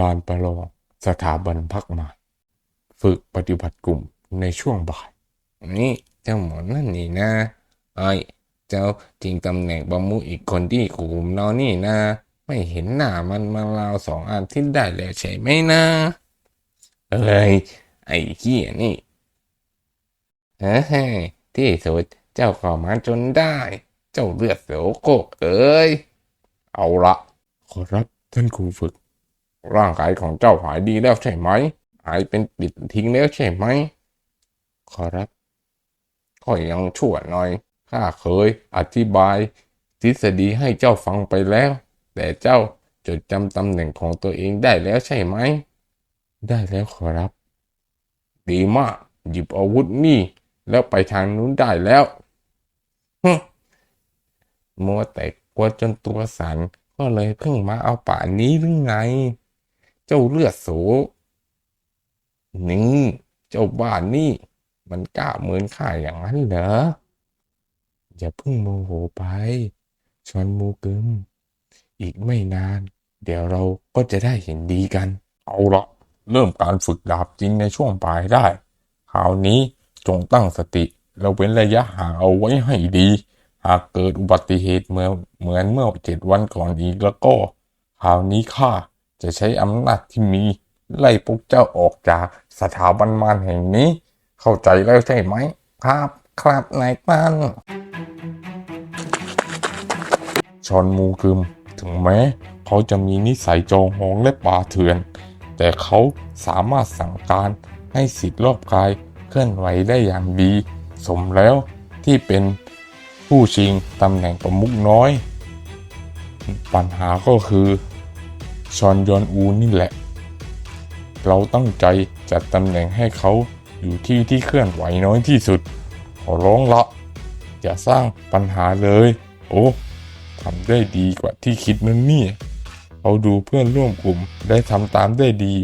ลานประลองสถาบันพักใหม่ฝึกปฏิบัติกลุ่มในช่วงบ่าย นี่เจ้าหมอนั่นนี่นะไอ้เจ้าจริงตำแหน่งประมุขอีกคนที่กลุ่มเรานี่นะ ไม่เห็นหน้ามันมาราวสองอาทิตย์ได้แล้วใช่ไหมนะเอ้ยไอ้เหี้ยนี่เฮ้ยที่สุดเจ้าก็มาจนได้ เจ้าเลือดโสโครกเอ้ย เอาละ ขอรับท่านครูฝึก ร่างกายของเจ้าหายดีแล้วใช่ไหม หายเป็นปิดทิ้งแล้วใช่ไหม ขอรับก็ยังชั่วหน่อย ข้าเคยอธิบาย ทฤษฎีให้เจ้าฟังไปแล้ว แต่เจ้าจดจำตำแหน่งของตัวเองได้แล้วใช่ไหม ได้แล้วขอรับ ดีมาก หยิบอาวุธนี่ แล้วไปทางนู้นได้แล้วฮึมัวแต่กลัวจนตัวสั่นก็เลยเพิ่งมาเอาป่านนี้หรือไง เจ้าเลือดโสนี่เจ้าบ้านนี่ มันกล้าเหมือนข้าอย่างนั้นเหรอ อย่าเพิ่งโมโหไป ชอนมูกึม อีกไม่นาน เดี๋ยวเราก็จะได้เห็นดีกัน เอาละเริ่มการฝึกดาบจริงในช่วงปลายได้คราวนี้จงตั้งสติแล้วเว้นระยะห่างเอาไว้ให้ดี หากเกิดอุบัติเหตุเมื่อเหมือนเมื่อเจ็ดวันก่อนอีกแล้วก็ คราวนี้ข้า จะใช้อำนาจที่มี ไล่พวกเจ้าออกจากสถาบันมารแห่งนี้ เข้าใจแล้วใช่ไหม ครับครับนายตั้นชอนมูกึม ถึงแม้ เขาจะมีนิสัยจองหองและป่าเถื่อน แต่เขาสามารถสั่งการให้สิทธิ์รอบกายเคลื่อนไหวได้อย่างดี สมแล้วที่เป็นผู้ชิงตำแหน่งประมุขน้อย ปัญหาก็คือ ชอนยอนอูนี่แหละ เราตั้งใจจัดตำแหน่งให้เขาอยู่ที่ที่เคลื่อนไหวน้อยที่สุด ขอร้องละ อย่าสร้างปัญหาเลย โอ้ทำได้ดีกว่าที่คิดนั่นนี่เขาดูเพื่อนร่วมกลุ่มได้ทำตามได้ดี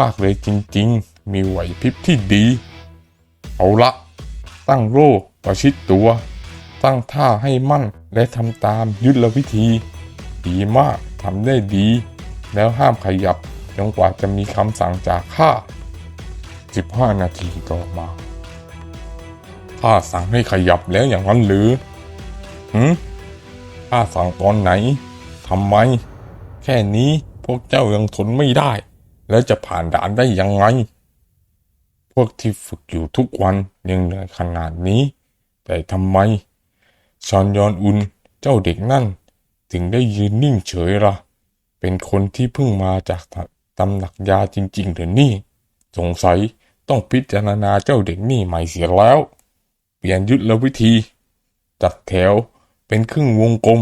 มากเลยจริงๆ มีไหวพริบที่ดี เอาละ ตั้งโล่ประชิดตัว ตั้งท่าให้มั่นและทำตามยุทธวิธี ดีมากทำได้ดี แล้วห้ามขยับจนกว่าจะมีคำสั่งจากข้า 15 นาทีต่อมาข้าสั่งให้ขยับแล้วอย่างนั้นหรือหืมข้าสั่งตอนไหนทำไม แค่นี้พวกเจ้ายังทนไม่ได้ แล้วจะผ่านด่านได้ยังไง พวกที่ฝึกอยู่ทุกวันยังเหนื่อยขนาดนี้ แต่ทำไมชอนยอนอุนเจ้าเด็กนั่น ถึงได้ยืนนิ่งเฉยละ่ะ เป็นคนที่เพิ่งมาจากตำหนักยาจริงๆหรือนี่ สงสัยต้องพิจารณาเจ้าเด็กนี่ใหม่เสียแล้ว เปลี่ยนยุทธวิธี จัดแถวเป็นครึ่งวงกลม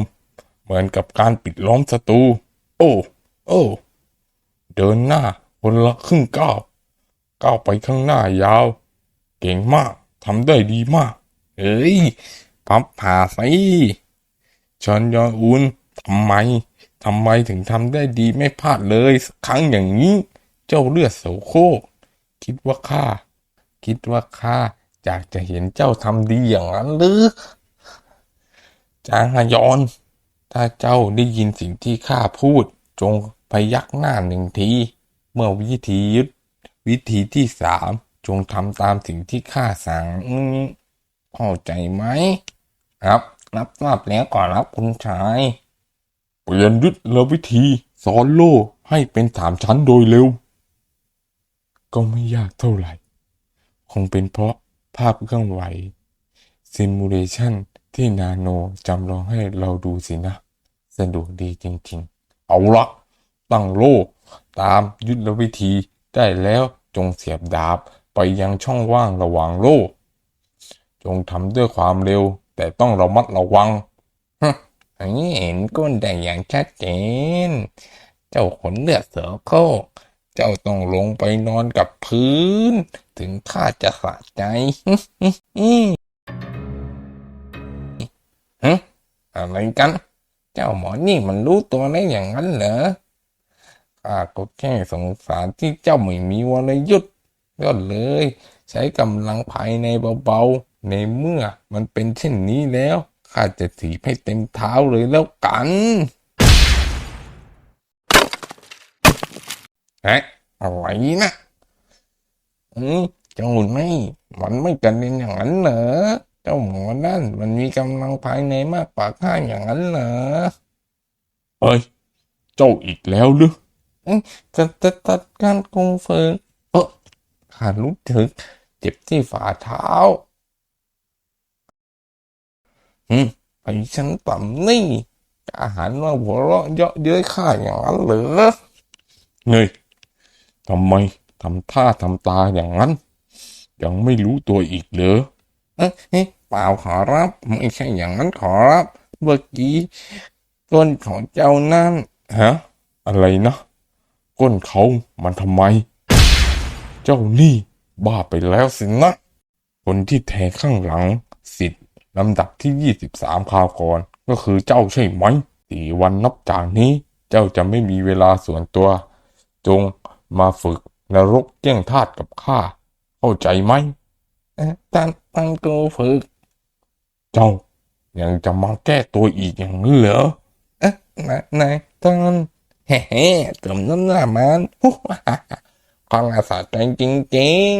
เหมือนกับการปิดล้อมศัตรู โอ้ โอ้ เดินหน้าคนละครึ่งก้าวก้าวไปข้างหน้ายาว เก่งมากทำได้ดีมากเอ้ยพับผ่าสิชอนยอนอุนทำไม ทำไมถึงทำได้ดีไม่พลาดเลยสักครั้งอย่างนี้ เจ้าเลือดโสโครกคิดว่าข้าคิดว่าข้าอยากจะเห็นเจ้าทำดีอย่างนั้นหรือจางฮยอน ถ้าเจ้าได้ยินสิ่งที่ข้าพูด จงพยักหน้าหนึ่งที เมื่อวิธียึด วิธีที่สามจงทำตามสิ่งที่ข้าสั่งเข้าใจไหม ครับ รับทราบแล้วก่อนรับคุณชาย ปลี่ยนยุทธและวิธีสอนโล่ให้เป็นสามชั้นโดยเร็ว ก็ไม่ยากเท่าไหร่ คงเป็นเพราะภาพเคลื่อนไหวซิมูเลชันที่นาโนจำลองให้เราดูสินะ สะดวกดีจริงๆ เอาละตั้งโล่ตามยุทธวิธีได้แล้วจงเสียบดาบไปยังช่องว่างระหว่างโล่ จงทำด้วยความเร็ว แต่ต้องระมัดระวัง อันนี้เห็นก้นได้อย่างชัดเจน เจ้าขนเลือดเสือโครกเจ้าต้องลงไปนอนกับพื้น ถึงข้าจะสะใจฮะอะไรกัน เจ้าหมอนี่มันรู้ตัวได้อย่างนั้นเหรอข้าก็แค่สงสารที่เจ้าไม่มีวรยุทธ์ก็เลย ใช้กำลังภายในเบาๆ ในเมื่อมันเป็นเช่นนี้แล้ว ข้าจะถีบให้เต็มเท้าเลยแล้วกันฮะอะไรนะอืมเจ้านี่มันไม่กันเป็นอย่างนั้นเหรอเจ้าหมอนั่นมันมีกำลังภายในมากกว่าข้าอย่างนั้นเหรอเอ้ยเจ้าอีกแล้วหรือจะจะจัดการกงเฟิงเออข้ารู้ถึกเจ็บที่ฝ่าเท้าอืม ไอ้ฉันต่ำนี่ อาหารมาหัวเราะเยาะเย้ยข้าอย่างนั้นเหรอเงยทำไมทำท่าทำตาอย่างนั้น ยังไม่รู้ตัวอีกเหรอเอ๊ะเปล่าขอรับ ไม่ใช่อย่างนั้นขอรับ เมื่อกี้ต้นของเจ้านั่นฮะอะไรนะก้นเขามันทำไม เจ้านี่บ้าไปแล้วสินะคนที่แทงข้างหลังสิทธิ ลำดับที่ยี่สิบสามคราวก่อน ก็คือเจ้าใช่ไหมสี่วันนับจากนี้เจ้าจะไม่มีเวลาส่วนตัว จงมาฝึกนรกเจี้ยงธาตุกับข้า เข้าใจไหมเอ๊ะตั้งตั้งกูฝึก เจ้า ยังจะมาแก้ตัวอีกอย่างนั้นเหรอเอ๊ะนายนายตอนเฮ้เฮ้เติมน้ำหน้ามันฮู้ฮ่าฮ่าฮ่าความอาสาใจจริง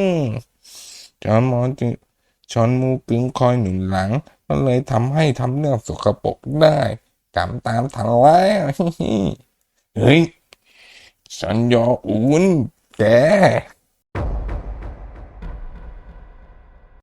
ๆจอนหมอจึง ช้อนมูกึงคอยหนุนหลัง ก็เลยทำให้ทำเรื่องสกปรกได้กำตามทันแล้วเฮ้ยฉันยออุ่นแก